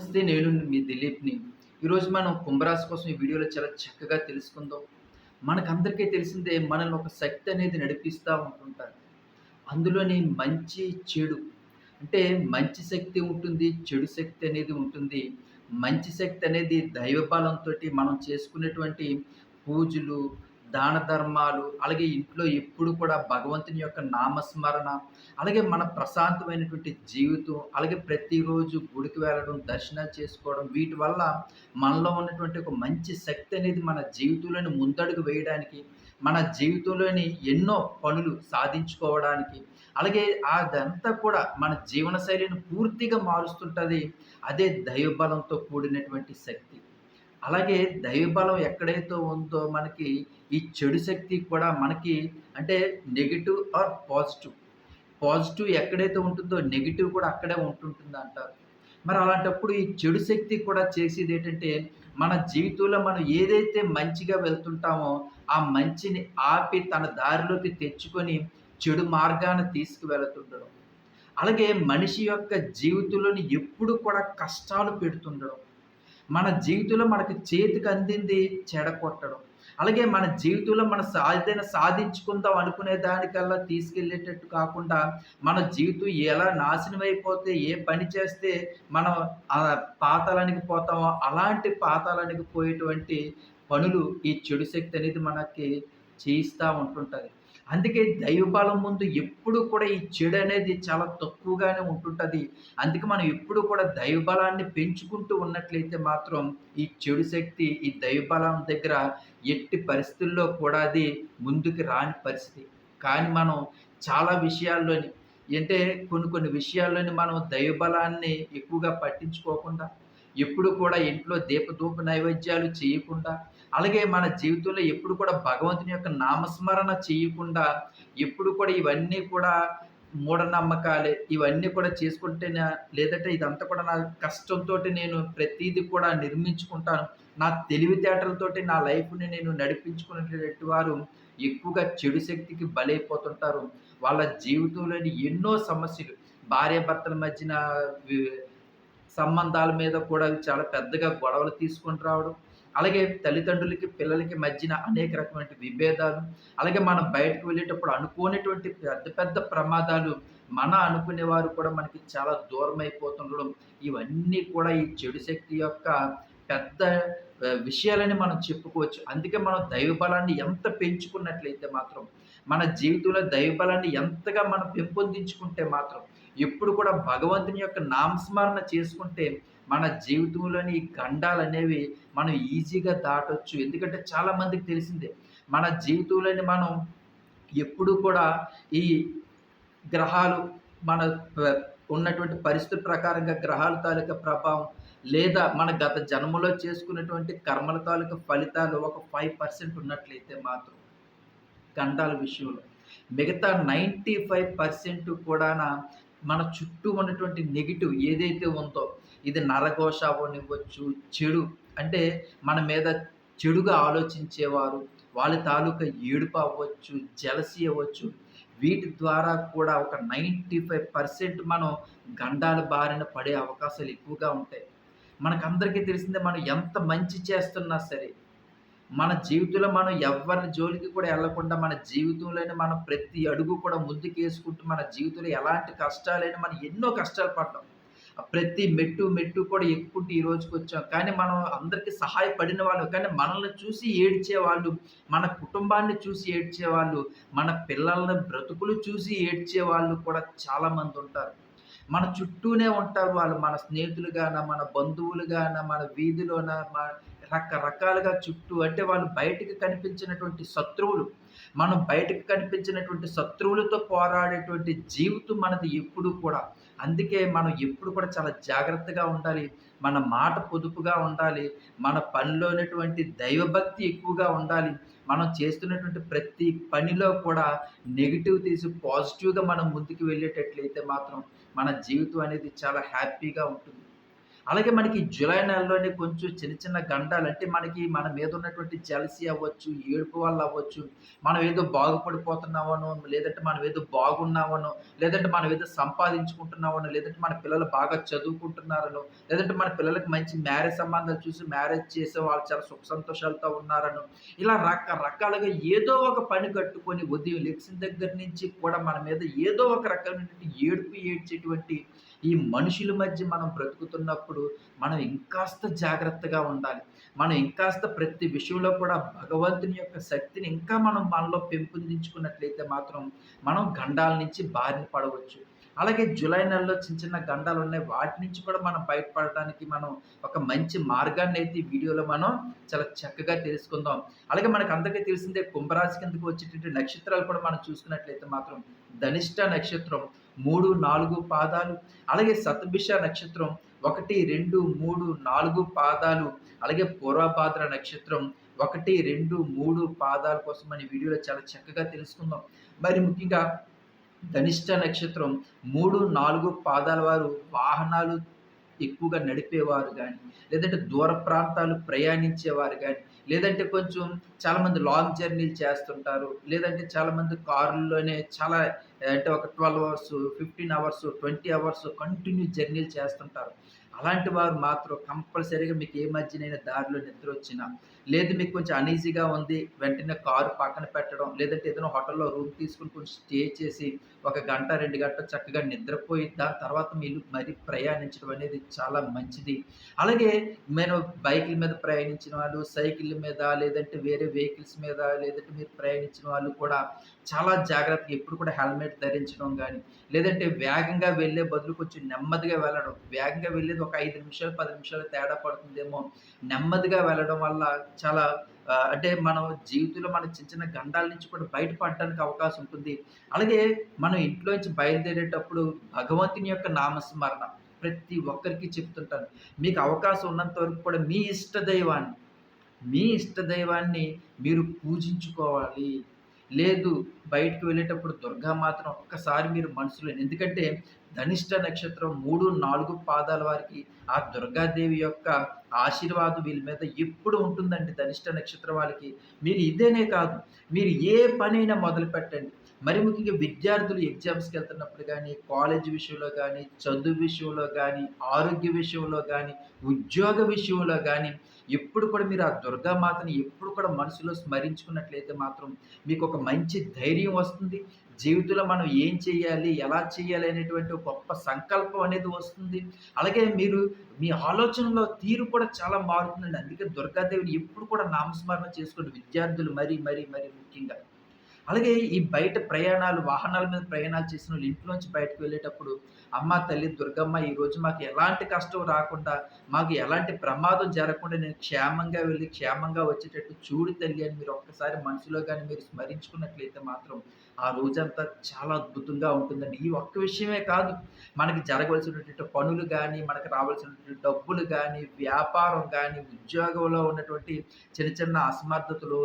నమస్తే నేను మీ దిలీప్‌ని. ఈరోజు మనం కుంభరాశి కోసం ఈ వీడియోలో చాలా చక్కగా తెలుసుకుందాం. మనకందరికీ తెలిసిందే మనల్ని ఒక శక్తి అనేది నడిపిస్తూ ఉంటుంటారు. అందులోని మంచి, చెడు అంటే మంచి శక్తి ఉంటుంది. చెడు శక్తి అనేది ఉంటుంది. మంచి శక్తి అనేది దైవ మనం చేసుకునేటువంటి పూజలు, దాన ధర్మాలు, అలాగే ఇంట్లో ఎప్పుడు కూడా భగవంతుని యొక్క నామస్మరణ, అలాగే మన ప్రశాంతమైనటువంటి జీవితం, అలాగే ప్రతిరోజు గుడికి వెళ్ళడం, దర్శనాలు చేసుకోవడం, వీటి వల్ల మనలో ఉన్నటువంటి ఒక మంచి శక్తి అనేది మన జీవితంలోని ముందడుగు వేయడానికి, మన జీవితంలోని ఎన్నో పనులు సాధించుకోవడానికి, అలాగే అదంతా కూడా మన జీవనశైలిని పూర్తిగా మారుస్తుంటుంది అదే దైవబలంతో కూడినటువంటి శక్తి. అలాగే దైవబలం ఎక్కడైతే ఉందో మనకి ఈ చెడు శక్తి కూడా మనకి అంటే నెగిటివ్ ఆర్ పాజిటివ్. పాజిటివ్ ఎక్కడైతే ఉంటుందో నెగిటివ్ కూడా అక్కడే ఉంటుంటుందంటారు. మరి అలాంటప్పుడు ఈ చెడు శక్తి కూడా చేసేది ఏంటంటే మన జీవితంలో మనం ఏదైతే మంచిగా వెళ్తుంటామో ఆ మంచిని ఆపి తన దారిలోకి తెచ్చుకొని చెడు మార్గాన్ని తీసుకువెళుతుండడం. అలాగే మనిషి యొక్క జీవితంలోని ఎప్పుడు కూడా కష్టాలు పెడుతుండడం. మన జీవితంలో మనకు చేతికి అందింది చెడగొట్టడం. అలాగే మన జీవితంలో మనం సా ఏదైనా సాధించుకుందాం అనుకునే దానికల్లా తీసుకెళ్ళేటట్టు కాకుండా, మన జీవితం ఎలా నాశనం అయిపోతే, ఏ పని చేస్తే మనం ఆహ్, పోతామో, అలాంటి పాతాలానికి పోయేటువంటి పనులు ఈ చెడు శక్తి అనేది మనకి చేయిస్తూ ఉంటుంటుంది అందుకే దైవబలం ముందు ఎప్పుడు కూడా ఈ చెడు అనేది చాలా తక్కువగానే ఉంటుంటుంది అందుకే మనం ఎప్పుడు కూడా దైవబలాన్ని పెంచుకుంటూ ఉన్నట్లయితే మాత్రం ఈ చెడు శక్తి ఈ దైవబలం దగ్గర ఎట్టి పరిస్థితుల్లో కూడా అది ముందుకు రాని పరిస్థితి. కానీ మనం చాలా విషయాల్లోని అంటే కొన్ని కొన్ని విషయాల్లోని మనం దైవబలాన్ని ఎక్కువగా పట్టించుకోకుండా, ఎప్పుడు కూడా ఇంట్లో దీపధూప నైవేద్యాలు చేయకుండా, అలాగే మన జీవితంలో ఎప్పుడు కూడా భగవంతుని యొక్క నామస్మరణ చేయకుండా, ఎప్పుడు కూడా ఇవన్నీ కూడా మూఢనమ్మకాలే. ఇవన్నీ కూడా చేసుకుంటేనే లేదంటే ఇదంతా కూడా నా కష్టంతో నేను ప్రతీది కూడా నిర్మించుకుంటాను. నా తెలివితేటలతోటి నా లైఫ్‌ని నేను నడిపించుకునేటటువంటి వారు ఎక్కువగా చెడు శక్తికి బలైపోతుంటారు. వాళ్ళ జీవితంలోని ఎన్నో సమస్యలు భార్యాభర్తల మధ్యన సంబంధాల మీద కూడా చాలా పెద్దగా గొడవలు తీసుకొని రావడం. అలాగే తల్లిదండ్రులకి, పిల్లలకి మధ్యన అనేక రకమైన విభేదాలు. అలాగే మనం బయటకు వెళ్ళేటప్పుడు అనుకోనటువంటి పెద్ద పెద్ద ప్రమాదాలు మన అనుకునేవారు కూడా మనకి చాలా దూరమైపోతుండడం. ఇవన్నీ కూడా ఈ చెడు శక్తి యొక్క పెద్ద విషయాలని మనం చెప్పుకోవచ్చు. అందుకే మనం దైవ బలాన్ని ఎంత పెంచుకున్నట్లయితే మాత్రం, మన జీవితంలో దైవబలాన్ని ఎంతగా మనం పెంపొందించుకుంటే మాత్రం, ఎప్పుడు కూడా భగవంతుని యొక్క నామస్మరణ చేసుకుంటే మన జీవితంలోని ఈ గండాలనేవి మనం ఈజీగా దాటొచ్చు. ఎందుకంటే చాలా మందికి తెలిసిందే. మన జీవితంలోని మనం ఎప్పుడూ కూడా ఈ గ్రహాలు మన ఉన్నటువంటి పరిస్థితి ప్రకారంగా గ్రహాల తాలూకా ప్రభావం, లేదా మన గత జన్మలో చేసుకున్నటువంటి కర్మల తాలూకా ఫలితాలు ఒక ఫైవ్ పర్సెంట్ ఉన్నట్లయితే మాత్రం గండాల విషయంలో. మిగతా 95% కూడాన మన చుట్టూ ఉన్నటువంటి నెగిటివ్ ఏదైతే ఉందో, ఇది నరఘోష అవ్వనివ్వచ్చు, చెడు అంటే మన మీద చెడుగా ఆలోచించేవారు, వాళ్ళ తాలూకా ఏడుపు అవ్వచ్చు, జలసి అవ్వచ్చు, వీటి ద్వారా కూడా ఒక 95% మనం గండాల బారిన పడే అవకాశాలు ఎక్కువగా ఉంటాయి. మనకందరికీ తెలిసిందే మనం ఎంత మంచి చేస్తున్నా సరే, మన జీవితంలో మనం ఎవరి జోలికి కూడా వెళ్ళకుండా మన జీవితంలోనే మనం ప్రతి అడుగు కూడా ముందుకేసుకుంటూ మన జీవితంలో ఎలాంటి కష్టాలైనా మనం ఎన్నో కష్టాలు పడ్డాం. ప్రతి మెట్టు, మెట్టు కూడా ఎక్కుంటూ ఈ రోజుకొచ్చాం. కానీ మనం అందరికి సహాయపడిన వాళ్ళం. కానీ మనల్ని చూసి ఏడ్చేవాళ్ళు, మన కుటుంబాన్ని చూసి ఏడ్చేవాళ్ళు, మన పిల్లల బ్రతుకులు చూసి ఏడ్చేవాళ్ళు కూడా చాలామంది ఉంటారు మన చుట్టూనే ఉంటారు వాళ్ళు. మన స్నేహితులుగాన, మన బంధువులుగాన, మన వీధిలోన మన రకరకాలుగా చుట్టూ అంటే వాళ్ళు బయటికి కనిపించినటువంటి శత్రువులు. మనం బయటకు కనిపించినటువంటి శత్రువులతో పోరాడేటువంటి జీవితం మనది ఎప్పుడూ కూడా. అందుకే మనం ఎప్పుడు కూడా చాలా జాగ్రత్తగా ఉండాలి. మన మాట పొదుపుగా ఉండాలి. మన పనిలోనటువంటి దైవభక్తి ఎక్కువగా ఉండాలి. మనం చేస్తున్నటువంటి ప్రతి పనిలో కూడా నెగిటివ్ తీసి పాజిటివ్‌గా మనం ముందుకు వెళ్ళేటట్లయితే మాత్రం మన జీవితం అనేది చాలా హ్యాపీగా ఉంటుంది. అలాగే మనకి జూలై నెలలోనే కొంచెం చిన్న చిన్న గండాలు అంటే మనకి మన మీద ఉన్నటువంటి జలసి అవ్వచ్చు, ఏడుపు వల్ల అవ్వచ్చు, మనం ఏదో బాగుపడిపోతున్నామనో, లేదంటే మనం ఏదో బాగున్నామనో, లేదంటే మనం ఏదో సంపాదించుకుంటున్నామనో, లేదంటే మన పిల్లలు బాగా చదువుకుంటున్నారనో, లేదంటే మన పిల్లలకి మంచి మ్యారేజ్ సంబంధాలు చూసి మ్యారేజ్ చేసి వాళ్ళు చాలా సుఖ సంతోషాలతో ఉన్నారనో, ఇలా రకరకాలుగా ఏదో ఒక పని కట్టుకొని ఉదయం లెగిసిన దగ్గర నుంచి కూడా మన మీద ఏదో ఒక రకమైనటువంటి ఏడుపు ఏడ్చేటువంటి ఈ మనుషుల మధ్య మనం బ్రతుకుతున్నప్పుడు మనం ఇంకాస్త జాగ్రత్తగా ఉండాలి. మనం ఇంకాస్త ప్రతి విషయంలో కూడా భగవంతుని యొక్క శక్తిని ఇంకా మనం మనలో పెంపొందించుకున్నట్లయితే మాత్రం మనం గండాల నుంచి బారిన పడవచ్చు. అలాగే జులై నెలలో చిన్న చిన్న గండాలు ఉన్నాయి వాటి నుంచి కూడా మనం బయటపడడానికి మనం ఒక మంచి మార్గాన్నయితే ఈ వీడియోలో మనం చాలా చక్కగా తెలుసుకుందాం. అలాగే మనకు అందరికీ తెలిసిందే కుంభరాశి కిందకి వచ్చేటటువంటి నక్షత్రాలు కూడా మనం చూసుకున్నట్లయితే మాత్రం ధనిష్ట నక్షత్రం 3, 4 పాదాలు, అలాగే శతభిష నక్షత్రం 1, 2, 3, 4 పాదాలు, అలాగే పూర్వభాద్ర నక్షత్రం 1, 2, 3 పాదాల కోసం మన వీడియోలో చాలా చక్కగా తెలుసుకుందాం. మరి ముఖ్యంగా ధనిష్ట నక్షత్రం 3, 4 పాదాల వారు వాహనాలు ఎక్కువగా నడిపేవారు కానీ లేదంటే దూర ప్రాంతాలు ప్రయాణించేవారు కానీ లేదంటే కొంచెం చాలామంది లాంగ్ జర్నీలు చేస్తుంటారు. లేదంటే చాలామంది కారుల్లోనే చాలా అంటే ఒక 12 అవర్స్, 15 అవర్స్, 20 అవర్స్ కంటిన్యూ జర్నీలు చేస్తుంటారు. అలాంటి వారు మాత్రం కంపల్సరీగా మీకు ఏ మధ్యనైనా దారిలో నిద్ర వచ్చినా లేదు మీకు కొంచెం అనీజీగా ఉంది, వెంటనే కారు పక్కన పెట్టడం, లేదంటే ఏదైనా హోటల్‌లో రూమ్ తీసుకొని కొంచెం స్టే చేసి, ఒక గంట, రెండు గంటలు చక్కగా నిద్రపోయి, దాని తర్వాత మీరు మరి ప్రయాణించడం అనేది చాలా మంచిది. అలాగే నేను బైకుల మీద ప్రయాణించిన వాళ్ళు, సైకిళ్ళ మీద, లేదంటే వేరే వెహికల్స్ మీద, లేదంటే మీరు ప్రయాణించిన వాళ్ళు కూడా చాలా జాగ్రత్తగా ఎప్పుడు కూడా హెల్మెట్ ధరించడం కానీ లేదంటే వేగంగా వెళ్ళే బదులు కొంచెం నెమ్మదిగా వెళ్ళడం. వేగంగా వెళ్ళేది ఒక ఐదు నిమిషాలు, పది నిమిషాలు తేడా పడుతుందేమో. నెమ్మదిగా వెళ్ళడం వల్ల చాలా అంటే మనం జీవితంలో మన చిన్న చిన్న గండాల నుంచి కూడా బయటపడడానికి అవకాశం ఉంటుంది. అలాగే మనం ఇంట్లోంచి బయలుదేరేటప్పుడు భగవంతుని యొక్క నామస్మరణ ప్రతి ఒక్కరికి చెప్తుంటాను. మీకు అవకాశం ఉన్నంత వరకు కూడా మీ ఇష్ట దైవాన్ని, మీ ఇష్ట దైవాన్ని మీరు పూజించుకోవాలి. లేదు బయటకు వెళ్ళేటప్పుడు దుర్గా మాత్రం ఒక్కసారి మీరు మనసులో ఎందుకంటే ధనిష్ట నక్షత్రం 3, 4 పాదాల వారికి ఆ దుర్గాదేవి యొక్క ఆశీర్వాదం వీళ్ళ మీద ఎప్పుడు ఉంటుందండి ధనిష్ట నక్షత్రం వాళ్ళకి. మీరు ఇదేనే కాదు, మీరు ఏ పనైనా మొదలుపెట్టండి. మరి ముఖ్యంగా విద్యార్థులు ఎగ్జామ్స్కి వెళ్తున్నప్పుడు కానీ కాలేజ్ విషయంలో కానీ చదువు విషయంలో కానీ ఆరోగ్య విషయంలో కానీ ఉద్యోగ విషయంలో కానీ ఎప్పుడు కూడా మీరు ఆ దుర్గామాతని ఎప్పుడు కూడా మనసులో స్మరించుకున్నట్లయితే మాత్రం మీకు ఒక మంచి ధైర్యం వస్తుంది. జీవితంలో మనం ఏం చేయాలి? ఎలా చేయాలి? అనేటువంటి గొప్ప సంకల్పం అనేది వస్తుంది. అలాగే మీరు మీ ఆలోచనలో తీరు కూడా చాలా మారుతుందండి. అందుకే దుర్గాదేవిని ఎప్పుడు కూడా నామస్మరణ చేసుకోండి విద్యార్థులు మరీ, మరీ, మరీ ముఖ్యంగా. అలాగే ఈ బయట ప్రయాణాలు వాహనాల మీద ప్రయాణాలు చేసిన వాళ్ళు ఇంట్లోంచి బయటకు వెళ్ళేటప్పుడు, అమ్మ తల్లి దుర్గమ్మ ఈరోజు మాకు ఎలాంటి కష్టం రాకుండా, మాకు ఎలాంటి ప్రమాదం జరగకుండా నేను క్షేమంగా వెళ్ళి, క్షేమంగా వచ్చేటట్టు చూడు తల్లి అని మీరు ఒక్కసారి మనసులో కానీ మీరు స్మరించుకున్నట్లయితే మాత్రం, ఆ రోజంతా చాలా అద్భుతంగా ఉంటుందండి. ఈ ఒక్క విషయమే కాదు, మనకి జరగవలసినటువంటి పనులు కానీ మనకు రావాల్సినటువంటి డబ్బులు కానీ వ్యాపారం కానీ ఉద్యోగంలో ఉన్నటువంటి చిన్న చిన్న అసమర్థతలు,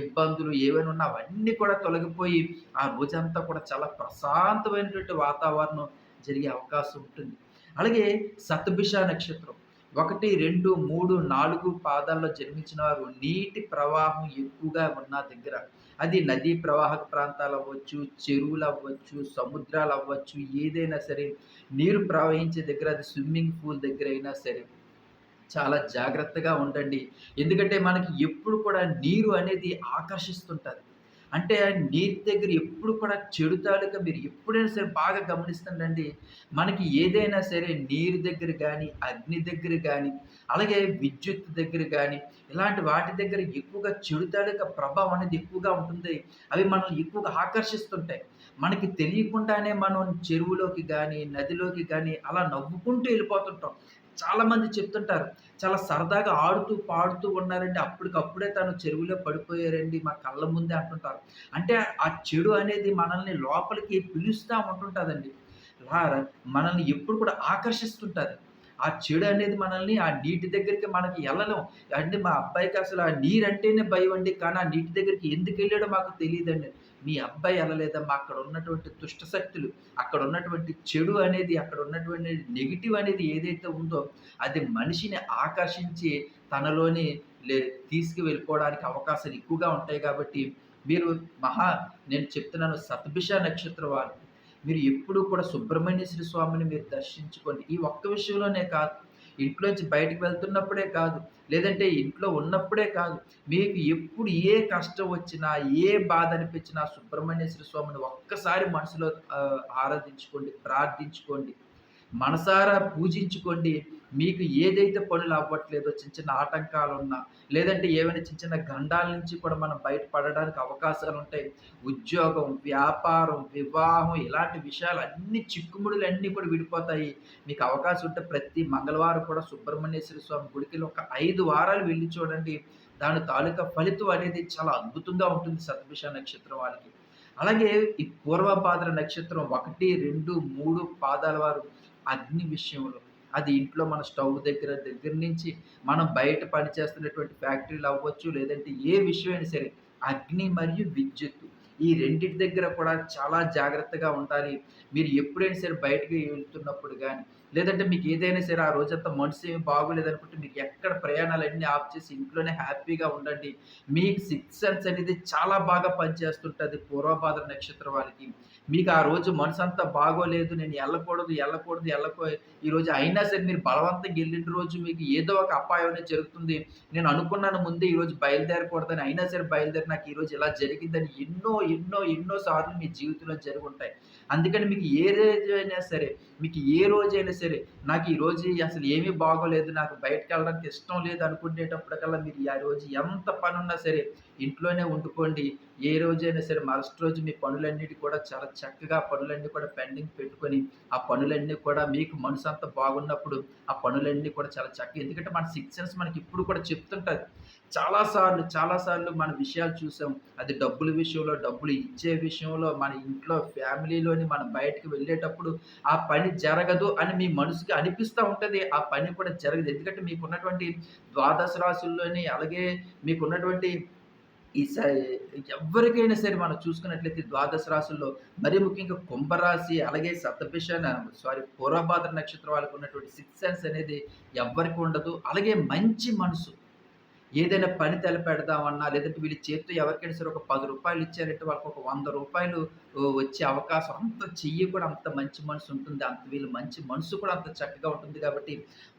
ఇబ్బందులు ఏవైనా ఉన్నా అవన్నీ కూడా తొలగిపోయి, ఆ రోజంతా కూడా చాలా ప్రశాంతమైనటువంటి వాతావరణం జరిగే అవకాశం ఉంటుంది. అలాగే శతభిష నక్షత్రం 1, 2, 3, 4 పాదాల్లో జన్మించిన వారు నీటి ప్రవాహం ఎక్కువగా ఉన్న దగ్గర, అది నదీ ప్రవాహక ప్రాంతాలు అవ్వచ్చు చెరువులు అవ్వచ్చు సముద్రాలు అవ్వచ్చు ఏదైనా సరే నీరు ప్రవహించే దగ్గర అది స్విమ్మింగ్ పూల్ దగ్గర అయినా సరే చాలా జాగ్రత్తగా ఉండండి. ఎందుకంటే మనకి ఎప్పుడు కూడా నీరు అనేది ఆకర్షిస్తుంటుంది అంటే నీటి దగ్గర ఎప్పుడు కూడా చెడు తాలూకా మీరు ఎప్పుడైనా సరే బాగా గమనిస్తుండండి. మనకి ఏదైనా సరే నీరు దగ్గర కానీ అగ్ని దగ్గర కానీ అలాగే విద్యుత్ దగ్గర కానీ ఇలాంటి వాటి దగ్గర ఎక్కువగా చెడు తాలూక ప్రభావం అనేది ఎక్కువగా ఉంటుంది. అవి మనల్ని ఎక్కువగా ఆకర్షిస్తుంటాయి. మనకి తెలియకుండానే మనం చెరువులోకి కానీ నదిలోకి కానీ అలా నవ్వుకుంటూ వెళ్ళిపోతుంటాం చాలామంది చెప్తుంటారు. చాలా సరదాగా ఆడుతూ, పాడుతూ ఉన్నారండి. అప్పటికప్పుడే తను చెరువులో పడిపోయారండి మా కళ్ళ ముందే అంటుంటారు. అంటే ఆ చెడు అనేది మనల్ని లోపలికి పిలుస్తూ ఉంటుంటుందండి మనల్ని ఎప్పుడు కూడా ఆకర్షిస్తుంటుంది ఆ చెడు అనేది మనల్ని ఆ నీటి దగ్గరికి మనకి ఎళ్ళలేం. అంటే మా అబ్బాయికి అసలు ఆ నీరంటేనే భయమండి. కానీ ఆ నీటి దగ్గరికి ఎందుకెళ్ళాడో మాకు తెలియదండి మీ అబ్బాయి వెళ్ళలేదమ్మా అక్కడ ఉన్నటువంటి దుష్ట శక్తులు అక్కడ ఉన్నటువంటి చెడు అనేది అక్కడ ఉన్నటువంటి నెగిటివ్ అనేది ఏదైతే ఉందో అది మనిషిని ఆకర్షించి తనలోని లే తీసుకువెళ్ళిపోవడానికి అవకాశాలు ఎక్కువగా ఉంటాయి కాబట్టి మీరు మహా నేను చెప్తున్నాను సతభిష నక్షత్ర వారు మీరు ఎప్పుడూ కూడా సుబ్రహ్మణ్యేశ్వర స్వామిని మీరు దర్శించుకోండి. ఈ ఒక్క విషయంలోనే కాదు. ఇంట్లోంచి బయటకు వెళ్తున్నప్పుడే కాదు. లేదంటే ఇంట్లో ఉన్నప్పుడే కాదు. మీకు ఎప్పుడు ఏ కష్టం వచ్చినా ఏ బాధ అనిపించినా సుబ్రహ్మణ్యేశ్వర స్వామిని ఒక్కసారి మనసులో ఆరాధించుకోండి ప్రార్థించుకోండి. మనసారా పూజించుకోండి. మీకు ఏదైతే పనులు అవ్వట్లేదో చిన్న చిన్న ఆటంకాలు ఉన్నా లేదంటే ఏమైనా చిన్న చిన్న గండాల నుంచి కూడా మనం బయటపడడానికి అవకాశాలు ఉంటాయి. ఉద్యోగం వ్యాపారం వివాహం ఇలాంటి విషయాలు అన్ని చిక్కుముడులు అన్నీ కూడా విడిపోతాయి. మీకు అవకాశం ఉంటే ప్రతి మంగళవారం కూడా సుబ్రహ్మణ్యేశ్వర స్వామి గుడికి ఒక ఐదు వారాలు వెళ్ళి చూడండి. దాని తాలూకా ఫలితం అనేది చాలా అద్భుతంగా ఉంటుంది సతభిష నక్షత్రం వాళ్ళకి. అలాగే ఈ పూర్వపాదర నక్షత్రం ఒకటి రెండు మూడు పాదాల వారు అగ్ని విషయంలో. అది ఇంట్లో మన స్టవ్ దగ్గర దగ్గర నుంచి మనం బయట పనిచేస్తున్నటువంటి ఫ్యాక్టరీలు అవ్వచ్చు లేదంటే ఏ విషయమైనా సరే అగ్ని మరియు విద్యుత్ ఈ రెండింటి దగ్గర కూడా చాలా జాగ్రత్తగా ఉండాలి. మీరు ఎప్పుడైనా సరే బయటకు వెళ్తున్నప్పుడు కానీ లేదంటే మీకు ఏదైనా సరే ఆ రోజంతా మనసు ఏమి బాగోలేదనుకుంటే మీకు ఎక్కడ ప్రయాణాలన్నీ ఆఫ్ చేసి ఇంట్లోనే హ్యాపీగా ఉండండి. మీకు సిక్స్ సెన్స్ అనేది చాలా బాగా పనిచేస్తుంటుంది పూర్వభాద్ర నక్షత్రం వారికి. మీకు ఆ రోజు మనసు అంతా బాగోలేదు నేను వెళ్ళకూడదు వెళ్ళకూడదు వెళ్ళకో ఈరోజు అయినా సరే మీరు బలవంతంగా వెళ్ళిన రోజు మీకు ఏదో ఒక అపాయం అనేది జరుగుతుంది. నేను అనుకున్నాను ముందే ఈరోజు బయలుదేరకూడదని అయినా సరే బయలుదేరి నాకు ఈరోజు ఇలా జరిగిందని ఎన్నో ఎన్నో ఎన్నో సార్లు మీ జీవితంలో జరిగి ఉంటాయి అందుకని మీకు ఏ రోజైనా సరే మీకు ఏ రోజైనా సరే నాకు ఈ రోజు అసలు ఏమీ బాగోలేదు నాకు బయటకు వెళ్ళడానికి ఇష్టం లేదు అనుకునేటప్పటికల్లా మీరు ఆ రోజు ఎంత పని ఉన్నా సరే ఇంట్లోనే ఉండుకోండి ఏ రోజైనా సరే మరుసటి రోజు మీ పనులన్నిటి కూడా చాలా చక్కగా పనులన్నీ కూడా పెండింగ్ పెట్టుకొని ఆ పనులన్నీ కూడా మీకు మనసు అంతా బాగున్నప్పుడు ఆ పనులన్నీ కూడా చాలా చక్కగా ఎందుకంటే మన సిక్స్ సెన్స్ మనకి ఇప్పుడు కూడా చెప్తుంటుంది చాలాసార్లు చాలాసార్లు మన విషయాలు చూసాం. అది డబ్బుల విషయంలో డబ్బులు ఇచ్చే విషయంలో మన ఇంట్లో ఫ్యామిలీలోని మనం బయటకు వెళ్ళేటప్పుడు ఆ పని జరగదు అని మీ మనసుకి అనిపిస్తూ ఉంటుంది. ఆ పని కూడా జరగదు. ఎందుకంటే మీకున్నటువంటి ద్వాదశ రాశుల్లోని అలాగే మీకున్నటువంటి ఈ ఎవరికైనా సరే మనం చూసుకున్నట్లయితే ద్వాదశ రాశుల్లో మరి ముఖ్యంగా కుంభరాశి అలాగే సప్తభిష సారీ పూర్వభాద్ర నక్షత్రం వాళ్ళకు ఉన్నటువంటి సిక్స్ సెన్స్ అనేది ఎవ్వరికి ఉండదు. అలాగే మంచి మనసు ఏదైనా పని తలపెడదామన్నా లేదంటే వీళ్ళ చేతితో ఎవరికైనా సరే ఒక పది రూపాయలు ఇచ్చారంటే వాళ్ళకి ఒక వంద రూపాయలు వచ్చే అవకాశం అంత చెయ్యి కూడా అంత మంచి మనసు ఉంటుంది. అంత వీళ్ళ మంచి మనసు కూడా అంత చక్కగా ఉంటుంది కాబట్టి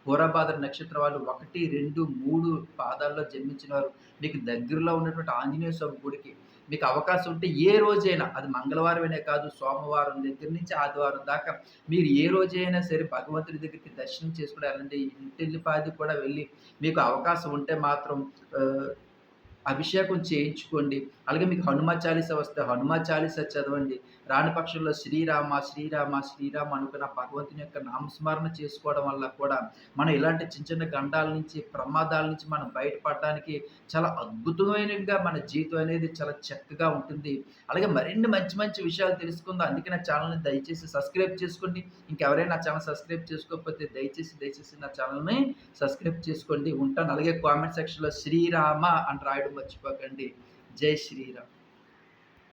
పూర్వభాద్ర నక్షత్రం వాళ్ళు ఒకటి రెండు మూడు పాదాల్లో జన్మించిన వారు మీకు దగ్గరలో ఉన్నటువంటి ఆంజనేయ స్వామి గుడికి మీకు అవకాశం ఉంటే ఏ రోజైనా అది మంగళవారమైనా కాదు సోమవారం దగ్గర నుంచి ఆదివారం దాకా మీరు ఏ రోజైనా సరే భగవంతుడి దగ్గరికి దర్శనం చేసుకుని వెళ్ళండి ఇంటిల్లిపాది కూడా వెళ్ళి మీకు అవకాశం ఉంటే మాత్రం అభిషేకం చేయించుకోండి. అలాగే మీకు హనుమ చాలీస వస్తే హనుమ చాలీస చదవండి. రాని పక్షంలో శ్రీరామ శ్రీరామ శ్రీరామ అనుకున్న భగవంతుని యొక్క నామస్మరణ చేసుకోవడం వల్ల కూడా మనం ఇలాంటి చిన్న చిన్న గండాల నుంచి ప్రమాదాల నుంచి మనం బయటపడడానికి చాలా అద్భుతమైనగా మన జీవితం అనేది చాలా చక్కగా ఉంటుంది. అలాగే మరిన్ని మంచి మంచి విషయాలు తెలుసుకుందాం. అందుకే నా ఛానల్ని దయచేసి సబ్స్క్రైబ్ చేసుకోండి. ఇంకెవరైనా నా ఛానల్ సబ్స్క్రైబ్ చేసుకోకపోతే దయచేసి దయచేసి నా ఛానల్ని సబ్స్క్రైబ్ చేసుకోండి. ఉంటాను. అలాగే కామెంట్ సెక్షన్లో శ్రీరామ అని రాయడం మర్చిపోకండి. జై శ్రీరామ్.